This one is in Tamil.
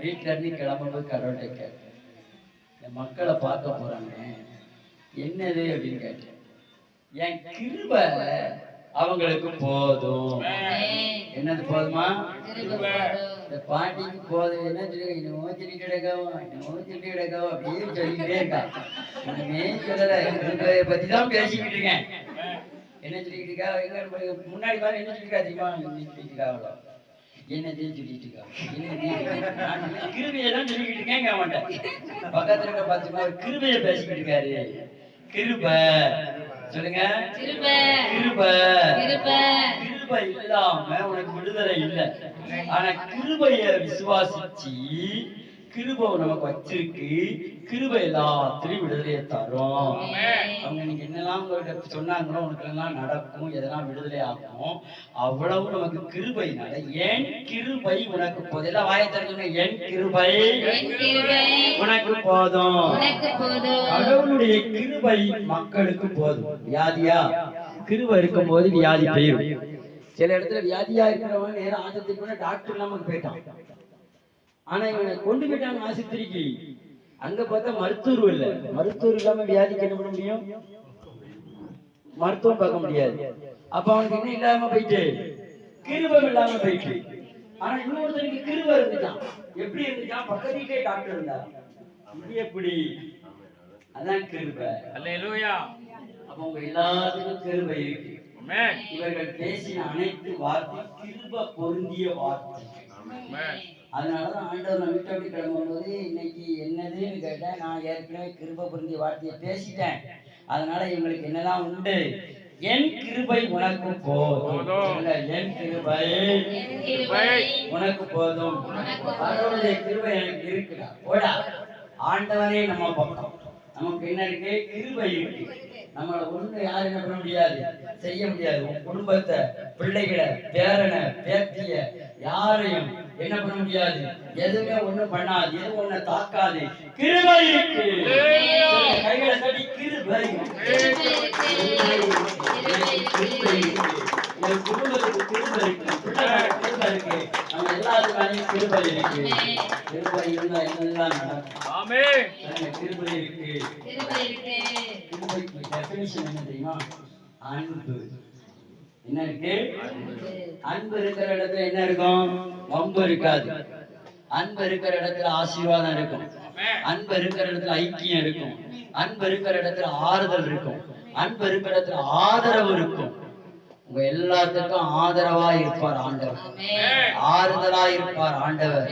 நான் வீட்டுல இருந்து கிளம்பும்போது கடவுள்கிட்ட கேட்டேன். இந்த மக்களை பார்க்க போறாங்க. என்னது அப்படின்னு கேட்டேன். என் கிருபை அவங்களுக்கு போதும். என்னது போதுமா? இந்த பாட்டிக்கு போதும். என்ன சொல்லி இன்னமும் சொல்லி கிடக்கவும் சொல்லி கிடக்கவும் அப்படியே சொல்லிக்கிட்டே இருக்கா. இன்னுமே சொல்லல? கிருபையை பத்தி தான் பேசிக்கிட்டு இருக்கேன். என்ன சொல்லிக்கிட்டு இருக்கா? முன்னாடி பாரு என்ன சொல்லிருக்கா தெரியுமா? இருக்கா அவ்வளோ என்னதையும் சொல்லிட்டு இருக்கா? என்ன கிருபையை தான் சொல்லிக்கிட்டு இருக்கேங்க அவன்கிட்ட. பக்கத்துல இருக்க பாத்துமா கிருபையை பேசிக்கிட்டு இருக்காரு. கிருபை. சொல்லுங்க. கிருபை. கிருபை. கிருபை. கிருபை இல்லாம உனக்கு விடுதலை இல்லை. ஆனா கிருபைய விசுவாசிச்சு கிருபை நமக்கு வச்சிருக்கு. கிருபை எல்லாத்திலையும் விடுதலையை தரும். அவங்க நீங்க என்னெல்லாம் உங்கள்கிட்ட சொன்னாங்களோ உனக்கு எல்லாம் நடக்கும் எதெல்லாம் விடுதலை ஆகும் அவ்வளவு நமக்கு கிருபைனால ஏன் கிருபை உனக்கு போதும். எல்லாம் வாயை திறந்துங்க என் கிருபை என் கிருபை உனக்கு போதும். கடவுளுடைய கிருபை மக்களுக்கு போதும். வியாதியா? கிருபை இருக்கும்போது வியாதி போயிடும் சில இடத்துல வியாதியா இருக்கிறவங்க நேரம் ஆஸ்பத்திரிக்கு போனா டாக்டர் இல்லாம போயிட்டான். ஆனா இவனை கொண்டு போயிட்டாங்க ஆஸ்பத்திரிக்கு அங்க பார்த்தா மருத்துவர் இல்ல. மருத்துவர் இல்லாம வியாதிக்கு என்ன பண்ண முடியும்? மருத்துவம் பார்க்க முடியாது. அப்ப அவனுக்கு என்ன இல்லாம போயிட்டு? கிருபம் இல்லாம போயிட்டு. ஆனா இன்னொருத்தனுக்கு கிருபம் இருந்துச்சான் எப்படி இருந்துச்சான் பக்கத்து வீட்டே டாக்டர் இருந்தார். இது எப்படி? அதான் கிருபை. அல்லேலூயா. அப்ப உங்க எல்லாத்துக்கும் கிருபை இருக்கு. இவர்கள் பேசின அனைத்து வார்த்தை கிருப பொருந்திய வார்த்தை. அதனால அதனாலதான் ஆண்டவர் நான் வீட்டை விட்டு கிளம்பும்போது இன்னைக்கு என்னதுன்னு கேட்டேன். நான் ஏற்கனவே கிருப பொருந்திய வார்த்தையை பேசிட்டேன். அதனால இவங்களுக்கு என்னதான் உண்டு? என் கிருபை உனக்கு போதும். என் கிருபை கிருபை உனக்கு போதும். அவருடைய கிருபை எனக்கு இருக்குடா. போடா. ஆண்டவரே நம்ம பக்கம். நமக்கு என்ன இருக்கு? கிருபை இருக்கு. நம்மள ஒண்ணு யாரும் என்ன பண்ண முடியாது? செய்ய முடியாது. உன் குடும்பத்தை பிள்ளைகளை பேரனை பேத்திய யாரையும் என்ன பண்ண முடியாது? எதுவுமே ஒண்ணு பண்ணாது எதுவும் ஒண்ணு தாக்காது. கிருபை இருக்கு. கைகளை தட்டி கிருபை. என் குடும்பத்துக்கு கிருபை இருக்கு. பிள்ளைகளுக்கு கிருபை இருக்கு. நம்ம எல்லாத்துக்காலையும் கிருபை இருக்கு. கிருபை இருந்தா என்னெல்லாம் நடக்கும்? ஆமென். சொல்லுங்க, கிருபை இருக்கு. கிருபை இருக்கு. கிருபைக்கு டெஃபினிஷன் என்ன தெரியுமா? அன்பு. என்ன இருக்கு? அன்பு. இருக்கிற இடத்துல என்ன இருக்கும்? வம்பு இருக்காது. அன்பு இருக்கிற இடத்துல ஆசீர்வாதம் இருக்கும். அன்பு இருக்கிற இடத்துல ஐக்கியம் இருக்கும். அன்பு இருக்கிற இடத்துல ஆறுதல் இருக்கும். அன்பு இருக்கிற இடத்துல ஆதரவு இருக்கும். உங்க எல்லாத்துக்கும் ஆதரவா இருப்பார் ஆண்டவர். ஆறுதலா இருப்பார் ஆண்டவர்.